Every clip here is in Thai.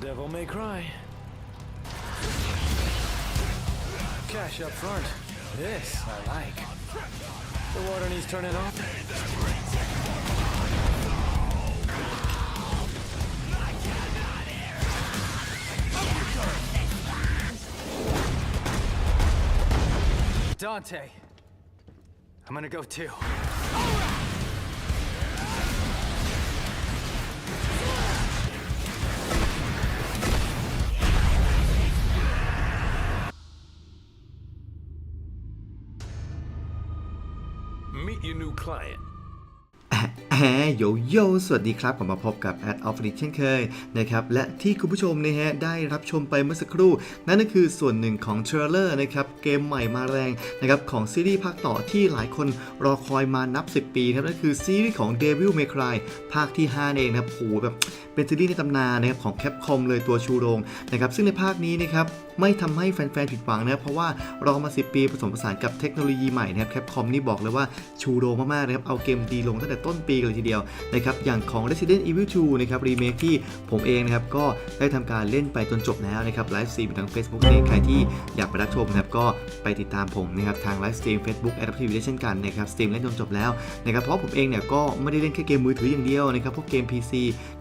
Devil may cry. Cash up front. This I like. The water needs turning off. Dante. I'm gonna go too. Client. แฮโยโย่สวัสดีครับผมมาพบกับ Ad of f r i เช่นเคยนะครับ และที่คุณผู้ชมนะฮะได้รับชมไปเมื่อสักครู่ นั่นก็คือส่วนหนึ่งของเทรลเลอร์นะครับเกมใหม่มาแรงนะครับของซีรีส์ภาคต่อที่หลายคนรอคอยมานับ 10 ปีครับนั่นคือซีรีส์ของ Devil May Cry ภาคที่ 5 เองนะครับโหแบบ เป็นซีรีส์ในตำนานนะครับของ Capcom เลยตัวชูโรงนะครับซึ่งในภาคนี้นะครับไม่ทำให้แฟนๆผิดหวังนะครับเพราะว่ารอมา 10 ปีผสมผสานกับเทคโนโลยีใหม่นะครับ Capcom นี่บอกเลยว่าชูโรงมากๆนะครับเอาเกมดีลงตั้งแต่ต้นปีเลยทีเดียวนะครับอย่างของ Resident Evil 2นะครับรีเมคที่ผมเองนะครับก็ได้ทำการเล่นไปจนจบแล้วนะครับไลฟ์สตรีมทาง Facebook เองใครที่อยากไปรับชมนะครับก็ไปติดตามผมนะครับทางไลฟ์สตรีม Facebook Adaptive เช่นกันนะครับสตรีมเล่นจนจบแล้วนะครับเพราะผมเองเนี่ยก็ไม่ได้เล่นแค่เกมมือถืออย่างเดียวนะครับพวกเกม PC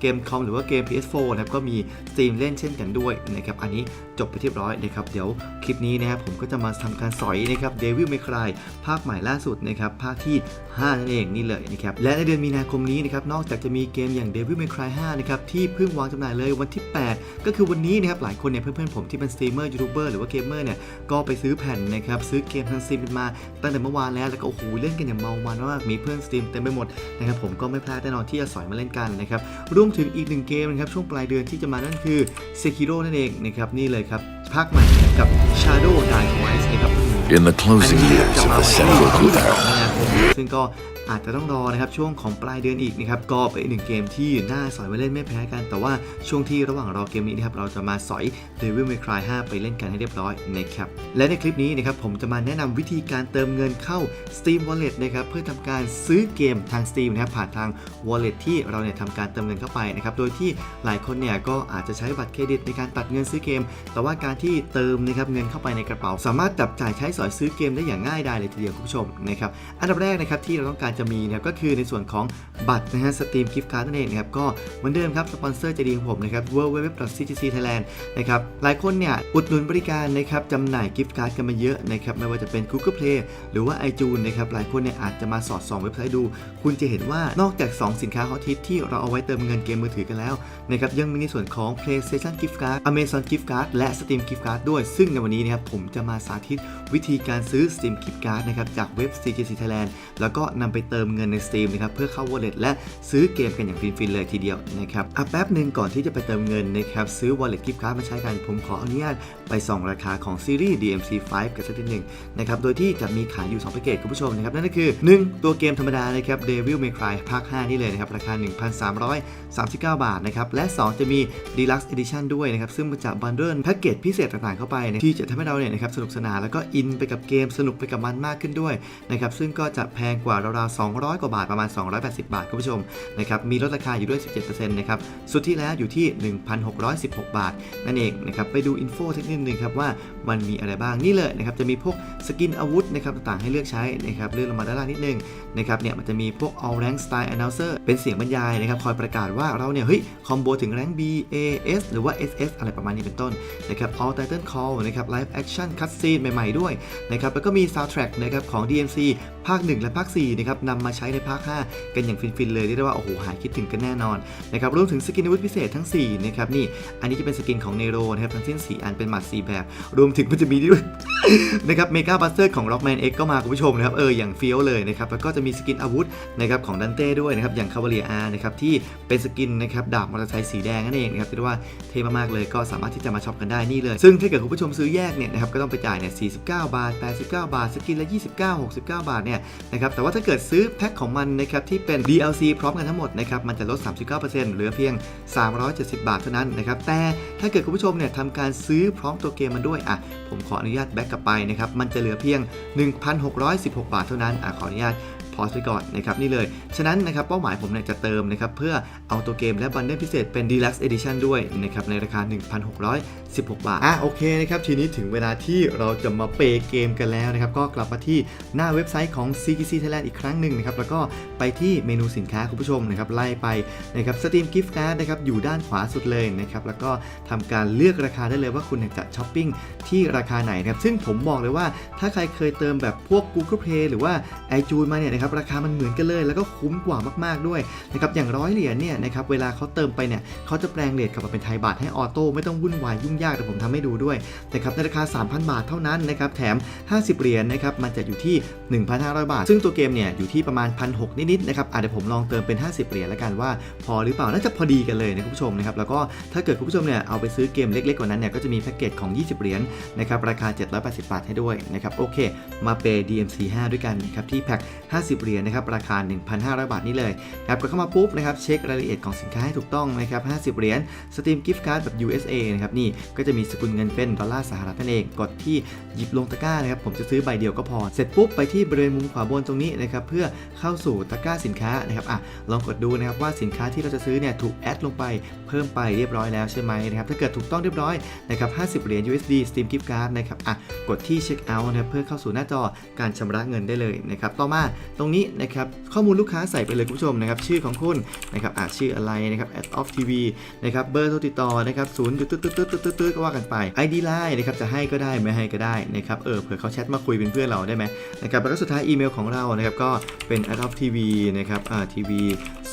เกมคอมหรือว่าเกม PS4 นะครับก็มีสตรีมเล่นเช่นกันด้วยนะครับอันนี้จบไปเรียบร้อยนะครับเดี๋ยวคลิปนี้นะครับผมก็จะมาทำการสอยนะครับ Devil May Cry ภาคใหม่ล่าสุดนะครับภาคที่ 5 นั่นเองนี่เลยนะครับและในเดือนมีนาคมนี้นะครับนอกจากจะมีเกมอย่าง Devil May Cry 5นะครับที่เพิ่งวางจำหน่ายเลยวันที่ 8 ก็คือวันนี้นะครับหลายคนเนี่ยเพื่อนๆผมที่เป็นสตรีมเมอร์ยูทูบเบอร์หรือว่าเกมเมอร์เนี่ยก็ไปซื้อแผ่นนะครับซื้อเกมทางสีมมาตั้งแต่เมื่อวานแล้วแล้วก็โอ้โหเล่นกันอย่างเมามันมากมีเพื่อนสตรีมเต็มไปหมดนะครับผมก็ไม่พลาดแน่นอนที่จะสอยมาเล่นกันนะครับรวมถึงอีกหนึ่งเกมนะครับช่วงปลายเดือนที่จะมานั่นคือ Sekiro นั่นเองนะครับนี่เลยครับภาคใหม่กับ Shadow Die Twice นะครับ In the closing years of the Central Group era, ซึ่งก็อาจจะต้องรอนะครับช่วงของปลายเดือนอีกนะครับก็เป็นหนึ่งเกมที่น่าสอยมาเล่นไม่แพ้กัน แต่ว่าช่วงที่ระหว่างรอเกมนี้นะครับเราจะมาสอย Devil May Cry 5 ไปเล่นกันให้เรียบร้อยนะครับและในคลิปนี้นะครับผมจะมาแนะนำวิธีการเติมเงินเข้า Steam Wallet นะครับเพื่อทำการซื้อเกมทาง Steam นะครับผ่านทาง Wallet ที่เราเนี่ยทำการเติมเงินเข้าไปนะครับโดยที่หลายคนเนี่ยก็อาจจะใช้บัตรเครดิตในการตัดเงินซื้อเกม แต่ว่าการที่เติมนะครับเงินเข้าไปในกระเป๋า สามารถจับจ่ายใช้สอยซื้อเกมได้อย่างง่ายดายเลยทีเดียวคุณผู้ชมนะครับอันดับแรกนะครับที่เราต้องการจะมีนะครับก็คือในส่วนของบัตรนะฮะ Steam Gift Card นั่นเองนะครับก็เหมือนเดิมครับสปอนเซอร์ใจดีของผมนะครับ www.cgc.thailand นะครับหลายคนเนี่ยอุดหนุนบริการนะครับจำหน่ายกิฟต์การ์ดกันมาเยอะนะครับไม่ว่าจะเป็น Google Play หรือว่า iTunes นะครับหลายคนเนี่ยอาจจะมาสอดส่องเว็บไซต์ดู คุณจะเห็นว่านอกจาก 2 สินค้าฮอตฮิตที่เราเอาไว้เติมเงินเกมมือถือกันแล้วนะครับยังมีในส่วนของ PlayStation Gift Card Amazon Gift Card และ Steam Gift Card ด้วย ซึ่งในวันนี้นะครับผมจะมาสาธิตวิธีการซื้อ Steam Gift Card นะครับจากเว็บ CGC Thailand แล้วก็นำไปเติมเงินใน Steam นะครับเพื่อเข้า Wallet และซื้อเกมกันอย่างฟินๆเลยทีเดียวนะครับอะแป๊บหนึ่งก่อนที่จะไปเติมเงินนะครับซื้อ Wallet Gift Card มาใช้กัน ผมขออนุญาตไปส่องราคาของซีรีส์ DMC 5 กันสักนิดหนึ่งนะครับโดยที่จะมีขายอยู่2แพ็กเกจคุณผู้ชมนะครับนั่นก็คือ 1 ตัวเกมธรรมดานะครับ Devil May Cry ภาค 5 นี่เลยนะครับราคา 1,339 บาทนะครับและ 2 จะมี Deluxe Edition ด้วยนะครับซึ่งมันจะบันเดิลแพ็กเกจพิเศษต่างๆเข้าไปนะที่จะทำให้เราเนี่ยนะครับสนุกสนานแล้วก็อินไปกับเกมสนุกไปกับมันมากขึ้นด้วยนะครับซึ่งก็จะแพงกว่าราวๆ200 กว่าบาทประมาณ 280 บาทคุณผู้ชมนะครับมีลดราคาอยู่ด้วย 17%นะครับสุดที่แล้วอยู่ที่ 1,616 บาท นั่นเองนะครับไปดูอินโฟเทคนิคนึงครับว่า มันมีอะไรบ้างนี่เลยนะครับจะมีพวกสกินอาวุธนะครับต่างๆให้เลือกใช้นะครับเลื่อนลงมาด้านล่างนิดนึงนะครับเนี่ยมันจะมีพวก all rank style announcer เป็นเสียงบรรยายนะครับคอยประกาศว่าเราเนี่ยเฮ้ยคอมโบถึงแรง B A S หรือว่า S S อะไรประมาณนี้เป็นต้นนะครับ all title call นะครับ live action cutscene ใหม่ๆด้วยนะครับแล้วก็มี soundtrack นะครับของ DMC ภาค 1 และภาค4นะครับนำมาใช้ในภาค 5 กันอย่างฟินๆเลยเรียกได้ว่าโอ้โหหายคิดถึงกันแน่นอนนะครับรวมถึงสกินอาวุธพิเศษทั้ง4นะครับนี่อันนี้จะเป็นสกินของเนโรนะครับทั้งสิ้น 4 อันเป็นหมัด 4 แบบ รวมถึงมันจะมีด้วยนะครับเมกาบัสเตอร์ของ Rockman X ก็มาคุณผู้ชมนะครับเอออย่างเฟี้ยวเลยนะครับแล้วก็จะมีสกินอาวุธนะครับของดันเต้ด้วยนะครับอย่างคาวาเลียอาร์นะครับที่เป็นสกินนะครับดาบมอเตอร์ไซค์สีแดงนั่นเองนะครับเรียกว่าเท่มากๆเลยก็สามารถที่จะมาช็อปกันได้นี่เลย ซึ่งถ้าเกิดคุณผู้ชมซื้อแยกเนี่ยนะครับก็ต้องไปจ่ายเนี่ย49 บาท 89 บาท สกินละ 29 69 บาทเนี่ยนะครับแต่ว่าถ้าเกิดซื้อแพ็คของมันนะครับที่เป็น DLC พร้อมกันทั้งหมดนะครับมันจะลด 39%เหลือเพียง 370 บาทเท่านั้นนะครับแต่ถ้าเกิดคุณผู้ชมเนี่ยทำการซื้อพร้อมตัวเกมมันด้วยอะผมขออนุญาตแบ็กกลับไปนะครับ มันจะเหลือเพียง 1,616 บาทเท่านั้นอขออนุญาต พอสไปก่อนนะครับนี่เลย ฉะนั้นนะครับเป้าหมายผมเนี่ยจะเติมนะครับเพื่อเอาตัวเกมและบันเดิลพิเศษเป็น Deluxe Edition ด้วยนะครับในราคา 1,616 บาท อะโอเคนะครับทีนี้ถึงเวลาที่เราจะมาเปย์เกมกันแล้วนะครับก็กลับมาที่หน้าเว็บไซต์ของ CGC Thailand อีกครั้งหนึ่งนะครับแล้วก็ไปที่เมนูสินค้าคุณผู้ชมนะครับไล่ไปนะครับ Steam Gift Card นะครับอยู่ด้านขวาสุดเลยนะครับแล้วก็ทำการเลือกราคาได้เลยว่าคุณอยากจะช้อปปิ้งที่ราคาไหนนะครับซึ่งผมบอกเลยว่าถ้าใครเคยเติมแบบพวก Google Play หรือว่า iJoy มาเนี่ยนะครับครับราคามันเหมือนกันเลย แล้วก็คุ้มกว่ามากๆด้วยนะครับอย่างร้อยเหรียญเนี่ยนะครับเวลาเขาเติมไปเนี่ยเขาจะแปลงเหรียญกลับมาเป็นไทยบาทให้ออโต้ไม่ต้องวุ่นวายยุ่งยากแต่ผมทำให้ดูด้วยนะครับในราคา 3,000 บาทเท่านั้นนะครับแถม 50 เหรียญนะครับมันจะอยู่ที่ 1,500 บาท ซึ่งตัวเกมเนี่ยอยู่ที่ประมาณ1,600นิดๆนะครับอาจจะผมลองเติมเป็น 50 เหรียญแล้วกันว่า พอหรือเปล่าน่าจะพอดีกันเลยนะคุณผู้ชมนะครับแล้วก็ถ้าเกิดคุณผู้ชมเนี่ยเอาไปซื้อเกมเล็กๆกว่านั้นเนี่ยก็จะมีแพ็กเกจของ 20 เหรียญนะครับราคา 780 บาทให้ด้วยนะครับโอเค มาเปย์ DMC 5 ด้วยกันนะครับที่แพ็ค50เหรียญนะครับราคา 1,500 บาทนี่เลยครับก็เข้ามาปุ๊บนะครับเช็ครายละเอียดของสินค้าให้ถูกต้องนะครับ50 เหรียญ Steam Gift Card แบบ USA นะครับนี่ก็จะมีสกุลเงินเป็นดอลลาร์สหรัฐนั่นเองกดที่หยิบลงตะกร้านะครับผมจะซื้อใบเดียวก็พอ เสร็จปุ๊บไปที่บริเวณมุมขวาบนตรงนี้นะครับเพื่อเข้าสู่ตะกร้าสินค้านะครับอะลองกดดูนะครับว่าสินค้าที่เราจะซื้อเนี่ยถูกแอดลงไปเพิ่มไปเรียบร้อยแล้วใช่ไหมนะครับถ้าเกิดถูกต้องเรียบร้อยนะครับ 50 เหรียญ USD Steam Gift Card นะครับอะกดที่ Check Out นะเพื่อเข้าสู่หน้าจอการชำระเงินได้เลยนะครับต่อมาตรงนี้นะครับข้อมูลลูกค้าใส่ไปเลยคุณผู้ชมนะครับชื่อของคุณนะครับอะชื่ออะไรนะครับ ad of TV นะครับเบอร์โทรติดต่อนะครับศูนย์ตึ๊ดตึ๊ดตึ๊ดตึ๊ดตึ๊ดตึ๊ดก็ว่ากันไป ID Line นะครับจะให้ก็ได้ไม่ให้ก็ได้นะครับเออเผื่อเขาแชทมาคุยเป็นเพื่อนเราได้ไหมนะครับแล้วก็สุดท้ายอีเมลของเรานะครับก็เป็น ad of TV นะครับอ่า TV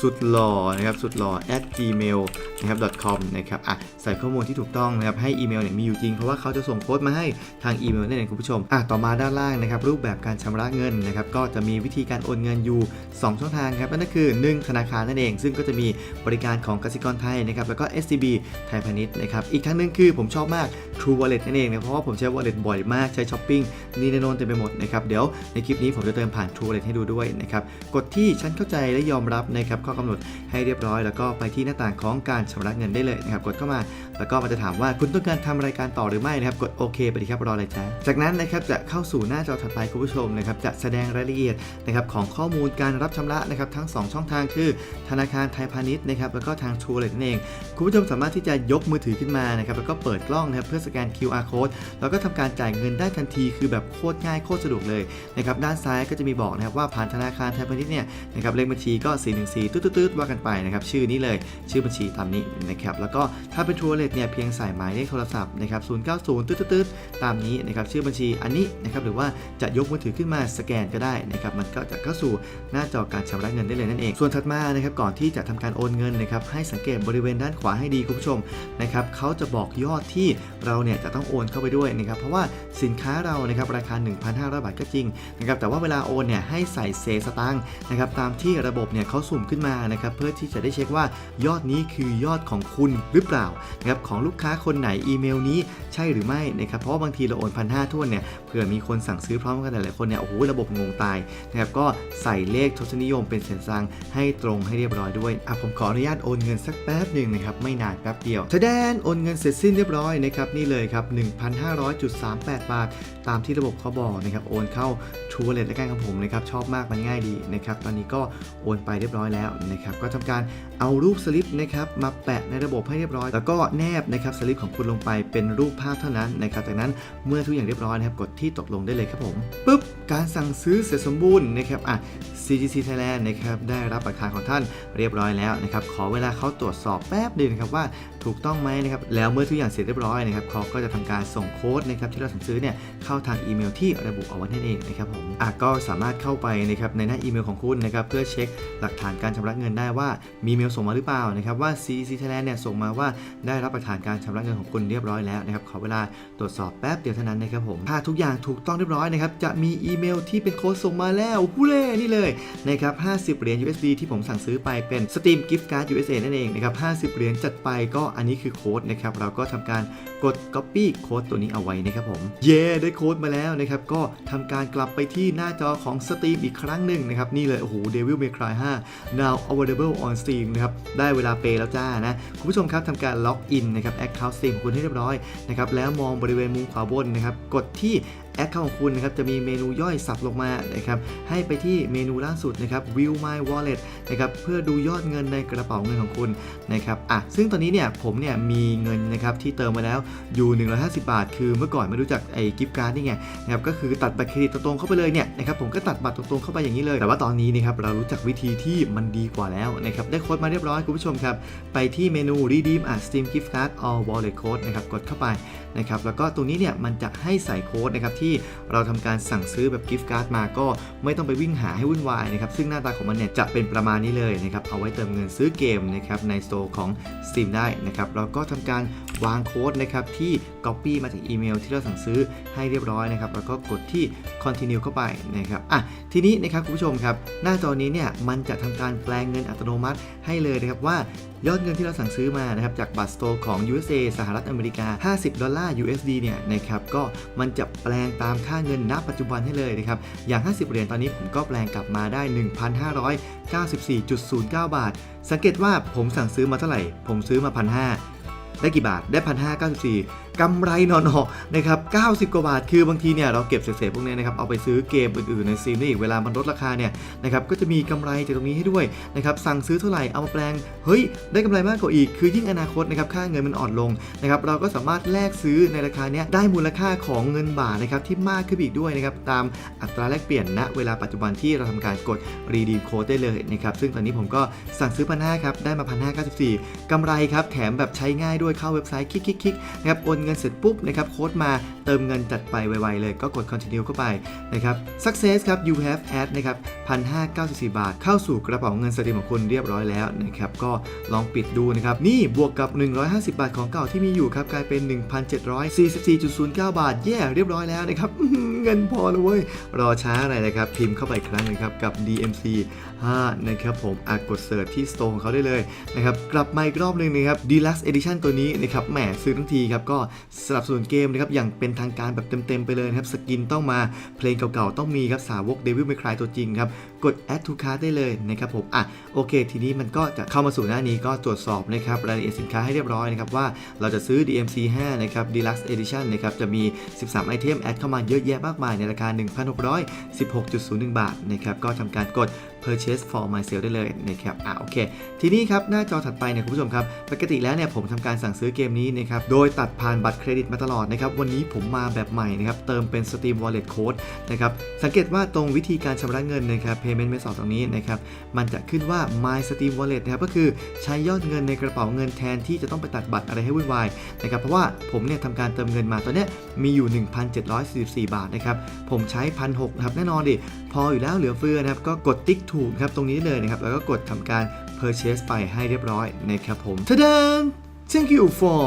สุดหล่อนะครับสุดหล่อ at gmail นะครับ com นะครับอะใส่ข้อมูลที่ถูกต้องนะครับให้อีเมลเนี่ยมีอยู่จริงเพราะว่าเขาจะส่งโค้ดมาให้ทางอีเมลนั่นเองคุณผู้ชมอะต่อมาด้านล่างนะครับรูปแบบการชำระเงินนะครับก็จะมีวิธีการโอนเงินอยู่ 2 ช่องทางครับนั่นก็คือ 1 ธนาคารนั่นเอง ซึ่งก็จะมีบริการของกสิกรไทยนะครับแล้วก็ SCB ไทยพาณิชย์นะครับอีกทั้งหนึงคือผมชอบมาก True Wallet นั่นเองนะเพราะว่าผมใช้ Wallet บ่อยมากใช้ช้อปปิ้งนี่นนโนอนเต็มไปหมดนะครับเดี๋ยวในคลิปนี้ผมจะเติมผ่าน True Wallet ให้ดูด้วยนะครับกดที่ฉันเข้าใจและยอมรับนะครับข้อกำหนดให้เรียบร้อย แล้วก็ไปที่หน้าต่างของการชำระเงินได้เลยนะครับกดเข้ามา แล้วก็มันจะถามว่าคุณต้องการทำรายการต่อหรือไม่นะครับกดโอเคไปดีครับรออะไรจ้าจากนั้นนะครับจะเข้าสู่หน้าจอถัดไปคุณผู้ชมนะครับจะแสดงรายละเอียดนะครับของข้อมูลการรับชำระนะครับทั้ง 2 ช่องทางคือ ธนาคารไทยพาณิชย์นะครับแล้วก็ทาง True Wallet นั่นเองคุณผู้ชมสามารถที่จะยกมือถือขึ้นมานะครับแล้วก็เปิดกล้องนะครับเพื่อสแกน QR code แล้วก็ทำการจ่ายเงินได้ทันที คือแบบโคตรง่ายโคตรสะดวกเลยนะครับด้านซ้ายก็จะมีบอกนะครับว่าผ่านธนาคารไทยพาณิชย์เนี่ยนะครับเลขบัญชีก็ 414 ตืดๆว่ากันไปนะครับชื่อนี้เลย ชื่อบัญชีตามนี้นะครับแล้วก็ถ้าเป็น True Wallet เนี่ยเพียงใส่หมายเลขโทรศัพท์นะครับ090ตืดๆตามนี้นะครับชื่อบัญชีอันนี้นะครับหรือว่าจะยกมือถือขึ้นมาสแกนก็ได้นะครับมันก็จะเข้าสู่หน้าจอการชำระเงินได้เลยนั่นเอง ส่วนถัดมานะครับก่อนที่จะทำการโอนเงินนะครับให้สังเกตบริเวณด้านขวาให้ดีคุณผู้ชมนะครับเขาจะบอกยอดที่เราเนี่ยจะต้องโอนเข้าไปด้วยนะครับเพราะว่าสินค้าเรานะครับราคา 1,500 บาทก็จริงนะครับแต่ว่าเวลาโอนเนี่ยให้ใส่เศษสตางค์นะครับตามที่ระบบเนี่ยเขาสุ่มขึ้นมานะครับเพื่อที่จะได้เช็คว่ายอดนี้คือยอดของคุณหรือเปล่านะครับของลูกค้าคนไหนอีเมลนี้ใช่หรือไม่นะครับเพราะบางทีเราโอนพันห้าทั่วนเนี่ยเผื่อมีคนสั่งซื้อพร้อมกันหลายคนเนี่ยโอ้โหระบบงงตายนะครับก็ใส่เลขทศนิยมเป็นเส้นซังให้ตรงให้เรียบร้อยด้วยอะผมขออนุญาตโอนเงินสักแป๊บหนึ่งนะครับไม่นานแป๊บเดียวทะแดนโอนเงินเสร็จสิ้นเรียบร้อยนะครับนี่เลยครับ 1,500.38 บาท ตามที่ระบบเขาบอกนะครับโอนเข้า True Wallet และกันของผมนะครับชอบมากมันง่ายดีนะครับตอนนี้ก็โอนไปเรียบร้อยแล้วนะครับก็ทำการเอารูปสลิปนะครับมาแปะในระบบให้เรียบร้อย แล้วก็แนบนะครับสลิปของคุณลงไปเป็นรูปภาพเท่านั้นนะครับจากนั้นเมื่อทุกอย่างเรียบร้อยนะครับกดที่ตกลงได้เลยครับผมปุ๊บการสั่งซื้อเสร็จสมบูรณ์นะครับอะ CGC Thailand นะครับได้รับประคาของท่านเรียบร้อยแล้วนะครับขอเวลาเขาตรวจสอบแป๊บเดียวนะครับว่า ถูกต้องไหมนะครับแล้วเมื่อทุกอย่างเสร็จเรียบร้อยนะครับเขาก็จะทำการส่งโค้ดนะครับที่เราสั่งซื้อเนี่ยเข้าทางอีเมลที่ระบุเอาไว้นั่นเองนะครับผมอะก็สามารถเข้าไปนะครับในหน้าอีเมลของคุณนะครับเพื่อเช็คหลักฐานการชำระเงินได้ว่ามีเมลส่งมาหรือเปล่านะครับว่า CC Thailand เนี่ยส่งมาว่าได้รับประทานการชำระเงินของคุณเรียบร้อยแล้วนะครับขอเวลาตรวจสอบแป๊บเดียวเท่านั้นนะครับผมถ้าทุกอย่างถูกต้องเรียบร้อยนะครับจะมีอีเมลที่เป็นโค้ดส่งมาแล้วฮูเล่นี่เลยนะครับ50เหรียญ USD ที่ผมสั่งซื้อไปเป็น Steam Gift Card USA นั่นเองนะครับ50เหรียญจัดไปก็อันนี้คือโค้ดนะครับเราก็ทำการกด Copy โค้ดตัวนี้เอาไว้นะครับผมเย้ได้โค้ดมาแล้วนะครับก็ทำการกลับไปที่หน้าจอของ Steam อีกครั้งหนึ่งนะครับนี่เลยโอ้โห Devil May Cry 5 now available on Steam นะครับได้เวลาเปย์แล้วจ้านะคุณผู้ชมครับทำการล็อกอินนะครับ Account Steam ของคุณให้เรียบร้อยนะครับแล้วมองบริเวณมุมขวาบนนะครับกดที่ แอคเคาท์ของคุณนะครับจะมีเมนูย่อยสับลงมานะครับให้ไปที่เมนูล่าสุดนะครับ View My Wallet นะครับเพื่อดูยอดเงินในกระเป๋าเงินของคุณนะครับอะซึ่งตอนนี้เนี่ยผมเนี่ยมีเงินนะครับที่เติมมาแล้วอยู่ 150 บาท คือเมื่อก่อนไม่รู้จักไอ้กิฟต์การ์ดนี่ไงนะครับก็คือตัดบัตรเครดิตตรงๆเข้าไปเลยเนี่ยนะครับผมก็ตัดบัตรตรงๆเข้าไปอย่างนี้เลย แต่ว่าตอนนี้นะครับเรารู้จักวิธีที่มันดีกว่าแล้วนะครับได้โค้ดมาเรียบร้อยคุณผู้ชมครับไปที่เมนู redeem a steam gift card or wallet code นะครับกดเข้าไปนะครับแล้วก็ตรงนี้เนี่ยมันจะให้ใส่โค้ดนะครับทเราทำการสั่งซื้อแบบกิฟต์การ์ดมาก็ไม่ต้องไปวิ่งหาให้วุ่นวายนะครับซึ่งหน้าตาของมันเนี่ยจะเป็นประมาณนี้เลยนะครับเอาไว้เติมเงินซื้อเกมนะครับในสโตร์ของ Steam ได้นะครับแล้วก็ทำการวางโค้ดนะครับที่ Copy มาจากอีเมลที่เราสั่งซื้อให้เรียบร้อยนะครับแล้วก็กดที่ Continue เข้าไปนะครับอะทีนี้นะครับคุณผู้ชมครับ หน้าจอนี้เนี่ยมันจะทำการแปลงเงินอัตโนมัติให้เลยนะครับว่า ยอดเงินที่เราสั่งซื้อมานะครับจากบัตรสโตร์ของ USA สหรัฐอเมริกา 50 ดอลลาร์ USD เนี่ยนะครับก็มันจะแปลงตามค่าเงินณปัจจุบันให้เลยนะครับอย่าง 50 เหรียญตอนนี้ผมก็แปลงกลับมาได้ 1,594.09 บาท สังเกตว่าผมสั่งซื้อมาเท่าไหร่ ผมซื้อมา 1,500 ได้กี่บาท ได้ 1,594 กำไรหนอๆนะครับ90 กว่าบาท คือบางทีเนี่ยเราเก็บเศษๆพวกนี้นะครับเอาไปซื้อเกมอื่นๆในซีมได้อีกเวลามันลดราคาเนี่ยนะครับก็จะมีกำไรจากตรงนี้ให้ด้วยนะครับสั่งซื้อเท่าไหร่เอามาแปลงเฮ้ยได้กำไรมากกว่าอีก คือยิ่งอนาคตนะครับค่าเงินมันอ่อนลงนะครับเราก็สามารถแลกซื้อในราคาเนี้ยได้มูลค่าของเงินบาทนะครับที่มากขึ้นอีกด้วยนะครับตามอัตราแลกเปลี่ยนณเวลาปัจจุบันที่เราทำการกด redeem code ได้เลยนะครับซึ่งตอนนี้ผมก็สั่งซื้อพันห้าครับได้มาพันห้าเก้าสิบสี่กำไรครับแถมแบบใช้ง่ายด้วยเข้าเว็บไซต์คลิกๆนะครับโอนเงินเสร็จปุ๊บนะครับโค้ดมาเติมเงินจัดไปไวๆเลยก็กด continue เข้าไปนะครับ success ครับ you have add นะครับ1,594 บาท เข้าสู่กระเป๋าเงินสตรีมของคุณเรียบร้อยแล้วนะครับก็ลองปิดดูนะครับนี่บวกกับ 150 บาทของเก่าที่มีอยู่ครับกลายเป็น 1,744.09 บาทแย่เรียบร้อยแล้วนะครับเงินพอแล้วเว้ยรอช้าอะไรนะครับพิมพ์เข้าไปครั้งหนึงครับกับ DMC 5นะครับผมอากดเสิร์ชที่สโตร์ของเขาได้เลยนะครับกลับมาอีกรอบหนึ่งนะครับ Deluxe Edition ตัวนี้นะครับแหมซื้อทั้งทีครับก็สนับสนุนเกมนะครับอย่างเป็นทางการแบบเต็มๆไปเลยนะครับสกินต้องมาเพลงเก่าๆต้องมีครับสาวก Devil May Cry ตัวจริงครับกด Add to Cart ได้เลยนะครับผมอะโอเค ทีนี้มันก็จะเข้ามาสู่หน้านี้ก็ตรวจสอบนะครับรายละเอียดสินค้าให้เรียบร้อยนะครับว่าเราจะซื้อ DMC 5นะครับ Deluxe Edition นะครับจะมี 13 ไอเทมแอดเข้ามาเยอะแยะมากมายในราคา 1,616.01 บาทนะครับก็ทำการกด purchase for myself ได้เลยนะครับอะโอเค ทีนี้ครับหน้าจอถัดไปเนี่ยคุณผู้ชมครับ ปกติแล้วเนี่ยผมทำการสั่งซื้อเกมนี้นะครับ โดยตัดผ่านบัตรเครดิตมาตลอดนะครับ วันนี้ผมมาแบบใหม่นะครับ เติมเป็น Steam Wallet Code นะครับ สังเกตว่าตรงวิธีการชำระเงินนะครับ payment method ตรงนี้นะครับ มันจะขึ้นว่า my Steam Wallet นะครับ ก็คือใช้ยอดเงินในกระเป๋าเงินแทนที่จะต้องไปตัดบัตรอะไรให้วุ่นวายนะครับ เพราะว่าผมเนี่ยทำการเติมเงินมาตอนเนี้ยมีอยู่ 1,744 บาทนะครับ ผมใช้พันหนะครับแน่นอนดิ พออยู่แล้วเหลือเฟือนะครับก็กดติ๊กถูกครับตรงนี้เลยนะครับแล้วก็กดทำการ purchase ไปให้เรียบร้อยนะครับผมทะเดิน thank you for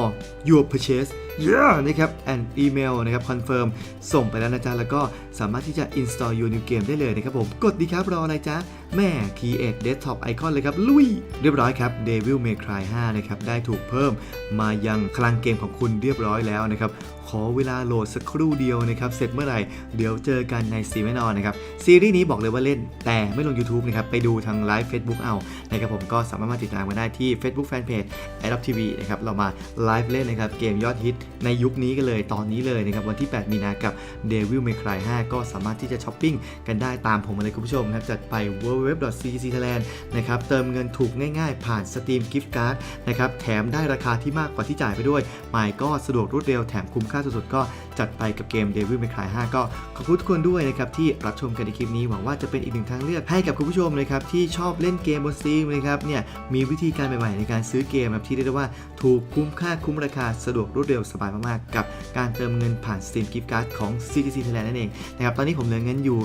your purchase yeah นะครับ and email นะครับ confirm ส่งไปแล้วนะจ๊ะ แล้วก็สามารถที่จะ install your new game ได้เลยนะครับผม กดดีครับรออะไรจ๊ะแม่ create desktop icon เลยครับ ลุย เรียบร้อยครับ Devil May Cry 5 นะครับ ได้ถูกเพิ่มมายังคลังเกมของคุณเรียบร้อยแล้วนะครับ ขอเวลาโหลดสักครู่เดียวนะครับ เสร็จเมื่อไหร่ เดี๋ยวเจอกันในซีแน่นอนนะครับ ซีรีส์นี้บอกเลยว่าเล่น แต่ไม่ลง YouTube นะครับ ไปดูทางไลฟ์ Facebook เอา นะครับผมก็สามารถมาติดตามกันได้ที่ Facebook Fanpage a d o p TV นะครับ เรามาไลฟ์เล่นนะครับ เกมยอดฮิตในยุคนี้กันเลย ตอนนี้เลยนะครับ วันที่ 8 มีนากับ Devil May Cry 5 ก็สามารถที่จะช้อปปิ้งกันได้ตามผมมาเลยคุณผู้ชมนะครับจัดไป www.ccthailand นะครับเติมเงินถูกง่ายๆ ผ่าน Steam Gift Card นะครับแถมได้ราคาที่มากกว่าที่จ่ายไปด้วยหมายก็สะดวกรวดเร็วแถมคุ้มค่าสุดๆก็ จัดไปกับเกม Devil May Cry 5 ก็ขอบคุณทุกคนด้วยนะครับที่รับชมกันในคลิปนี้หวังว่าจะเป็นอีกหนึ่งทางเลือกให้กับคุณผู้ชมนะครับที่ชอบเล่นเกมบน Steam นะครับเนี่ยมีวิธีการใหม่ๆในการซื้อเกมแบบที่เรียกได้ว่าถูกคุ้มค่าคุ้มราคาสะดวกรวดเร็วสบายมากๆ กับการเติมเงินผ่าน Steam Gift Card ของ CTC Thailand นั่นเองนะครับตอนนี้ผมเหลือเงินอยู่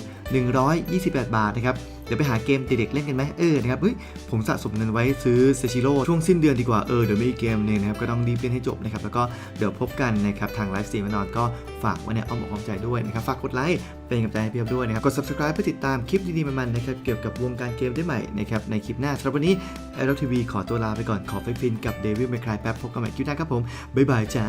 128 บาทนะครับเดี๋ยวไปหาเกมเด็กๆเล่นกันไหมเออนะครับเฮ้ยผมสะสมเงินไว้ซื้อเซชิโร่ช่วงสิ้นเดือนดีกว่าเออเดี๋ยวมีอีเกมหนึงนะครับก็ต้องรีบเล่นให้จบนะครับแล้วก็เดี๋ยวพบกันนะครับทางไลฟ์สตรีมแน่นอนก็ฝากไว้ในอ้อมอกอ้อมใจด้วยนะครับ ฝากกดไลค์เป็นกำลังใจให้พี่อ๊อฟด้วยนะครับ กด subscribe เพื่อติดตามคลิปดีๆมันๆนะครับเกี่ยวกับวงการเกมได้ใหม่นะครับในคลิปหน้าสำหรับวันนี้ไอร์ทีวีขอตัวลาไปก่อนขอไปฟินกับเดวิดเมคคายแป๊บพบกันใหม่คลิปหน้าครับผมบ๊ายบายจ้า